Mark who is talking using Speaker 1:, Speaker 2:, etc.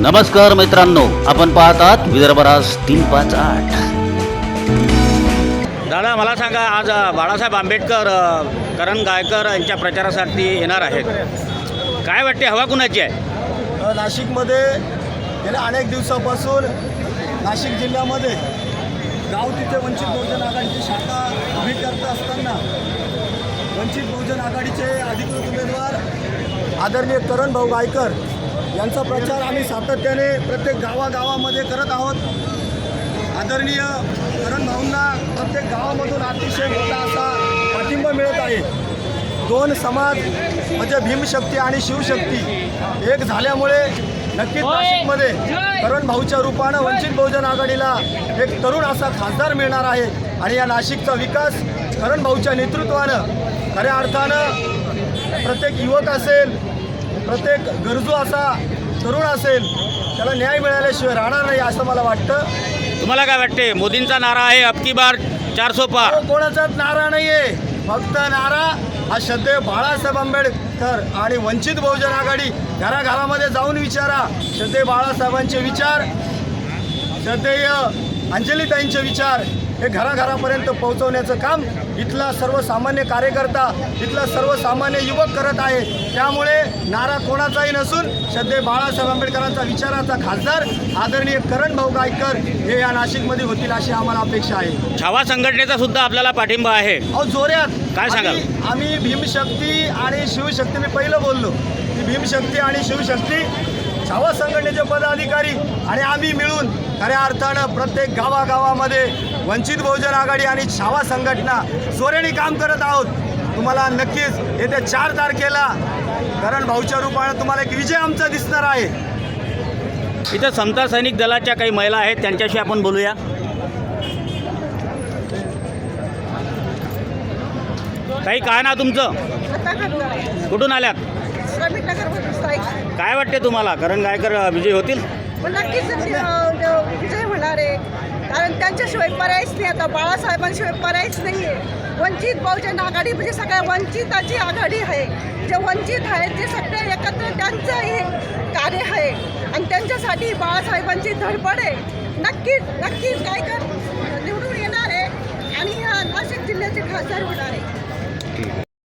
Speaker 1: नमस्कार मित्रांनो आपण पाहतात विदर्भराज तीन पाच आठ.
Speaker 2: दादा मला सांगा आज बाळासाहेब आंबेडकर करण गायकर यांच्या प्रचारासाठी येणार आहेत. काय वाटते हवा कुणाची आहे?
Speaker 3: नाशिकमध्ये गेल्या अनेक दिवसापासून नाशिक जिल्ह्यामध्ये गाव तिथे वंचित बहुजन आघाडीची शाखा उभी करत असताना वंचित बहुजन आघाडीचे अधिकृत उमेदवार आदरणीय करण भाऊ गायकर यांचा प्रचार आम्ही सातत्याने प्रत्येक गावागावामध्ये करत आहोत. आदरणीय करण भाऊंना प्रत्येक गावामधून अतिशय मोठा असा पाठिंबा मिळत आहे. दोन समाज म्हणजे भीमशक्ती आणि शिवशक्ती एक झाल्यामुळे नक्कीच नाशिकमध्ये करण भाऊच्या रूपानं वंचित बहुजन आघाडीला एक तरुण असा खासदार मिळणार आहे. आणि या नाशिकचा विकास करण भाऊच्या नेतृत्वानं खऱ्या अर्थानं प्रत्येक युवक असेल प्रत्येक गरजू असा तरुण असेल त्याला न्याय मिळाल्याशिवाय राहणार नाही असं मला वाटतं.
Speaker 2: तुम्हाला काय वाटते? मोदींचा नारा आहे अबकी बार चारसो पार?
Speaker 3: तो कोणाचाच नारा नाहीये. फक्त नारा हा श्रद्धेय बाळासाहेब आंबेडकर आणि वंचित बहुजन आघाडी घराघरामध्ये जाऊन विचारा. श्रद्धेय बाळासाहेबांचे विचार श्रद्धेय अंजलीताईंचे विचार हे घराघरापर्यंत पोहोचवण्याचं काम इथला सर्वसामान्य कार्यकर्ता इथला सर्वसामान्य युवक करत आहे. त्यामुळे नारा कोणाचाही नसून श्रद्धेय बाळासाहेब आंबेडकरांचा विचाराचा खासदार आदरणीय करण भाऊ गायकर हे या नाशिकमध्ये होतील अशी आम्हाला अपेक्षा आहे.
Speaker 2: छावा संघटनेचा सुद्धा आपल्याला पाठिंबा आहे.
Speaker 3: अहो जोऱ्यात
Speaker 2: काय सांगाल?
Speaker 3: आम्ही भीमशक्ती आणि शिवशक्ती मी पहिलं बोललो. की भीमशक्ती आणि शिवशक्ती छावा संघटनेचे पदाधिकारी आणि आम्ही मिळून खऱ्या अर्थानं प्रत्येक गावागावामध्ये वंचित बहुजन आघाडी आणि छावा संघटना जोऱ्याने काम करत आहोत. तुम्हाला नक्कीच येत्या चार तारखेला करण भाऊच्या रूपानं तुम्हाला एक विजय आमचा दिसणार आहे.
Speaker 2: इथं समता सैनिक दलाच्या काही महिला आहेत त्यांच्याशी आपण बोलूया. काही काय ना तुमचं? कुठून आल्यात? काय वाटते तुम्हाला? करण गायकर विजयी होतील?
Speaker 4: पण नक्कीच विजय होणार आहे. कारण त्यांच्याशिवाय पर्यायच नाही आता. बाळासाहेबांशिवाय पर्यायच नाही आहे वंचित बहुजन आघाडी म्हणजे सगळ्या वंचिताची आघाडी आहे. जे वंचित आहेत ते सगळे एकत्र त्यांचं हे कार्य आहे. आणि त्यांच्यासाठी बाळासाहेबांची धडपड आहे. नक्कीच नक्कीच काय कर निवडून येणार आहे. आणि ह्या नाशिक जिल्ह्याचे खासदार होणार